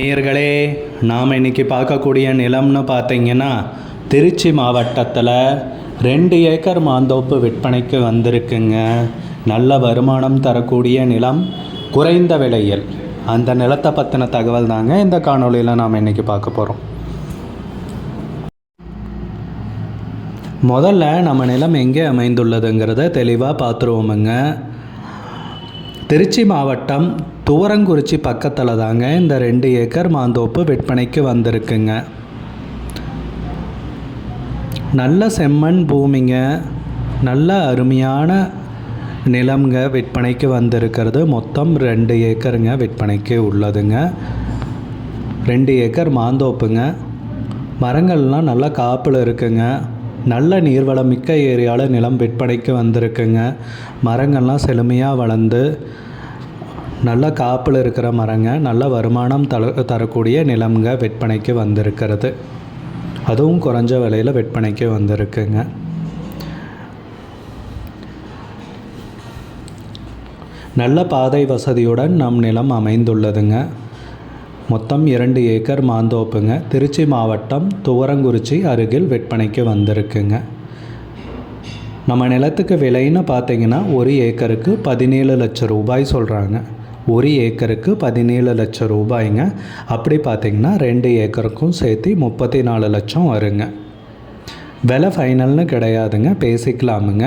நேயர்களே நாம் இன்னைக்கு பார்க்கக்கூடிய நிலம்னு பார்த்தீங்கன்னா திருச்சி மாவட்டத்தில் ரெண்டு ஏக்கர் மாந்தோப்பு விற்பனைக்கு வந்திருக்குங்க. நல்ல வருமானம் தரக்கூடிய நிலம் குறைந்த விலையில். அந்த நிலத்தை பற்றின தகவல் தாங்க இந்த காணொளியில் நாம் இன்னைக்கு பார்க்க போகிறோம் முதல்ல நம்ம நிலம் எங்கே அமைந்துள்ளதுங்கிறத தெளிவாக பார்த்துருவோமுங்க. திருச்சி மாவட்டம் துவரங்குறிச்சி பக்கத்தில் தாங்க இந்த ரெண்டு ஏக்கர் மாந்தோப்பு விற்பனைக்கு வந்திருக்குங்க. நல்ல செம்மண் பூமிங்க. நல்ல அருமையான நிலம்ங்க விற்பனைக்கு வந்திருக்கிறது. மொத்தம் ரெண்டு ஏக்கருங்க விற்பனைக்கு உள்ளதுங்க. ரெண்டு ஏக்கர் மாந்தோப்புங்க. மரங்கள்லாம் நல்ல காப்பில் இருக்குங்க. நல்ல நீர்வளம் மிக்க ஏரியாவில் நிலம் விற்பனைக்கு வந்திருக்குங்க. மரங்கள்லாம் செழுமையாக வளர்ந்து நல்ல காப்பில் இருக்கிற மரங்க நல்ல வருமானம் தர தரக்கூடிய நிலம்ங்க விற்பனைக்கு வந்திருக்கிறது. அதுவும் குறைஞ்ச விலையில் விற்பனைக்கு வந்திருக்குங்க. நல்ல பாதை வசதியுடன் நம் நிலம் அமைந்துள்ளதுங்க. மொத்தம் இரண்டு ஏக்கர் மாந்தோப்புங்க. திருச்சி மாவட்டம் துவரங்குறிச்சி அருகில் விற்பனைக்கு வந்திருக்குங்க. நம்ம நிலத்துக்கு விலைன்னு பார்த்தீங்கன்னா ஒரு ஏக்கருக்கு பதினேழு லட்சம் ரூபாய் சொல்கிறாங்க ஒரு ஏக்கருக்கு பதினேழு லட்சம் ரூபாய்ங்க. அப்படி பார்த்தீங்கன்னா ரெண்டு ஏக்கருக்கும் சேர்த்து முப்பத்தி நாலு லட்சம் வருங்க. விலை ஃபைனல்னு கிடையாதுங்க. பேசிக்கலாமுங்க.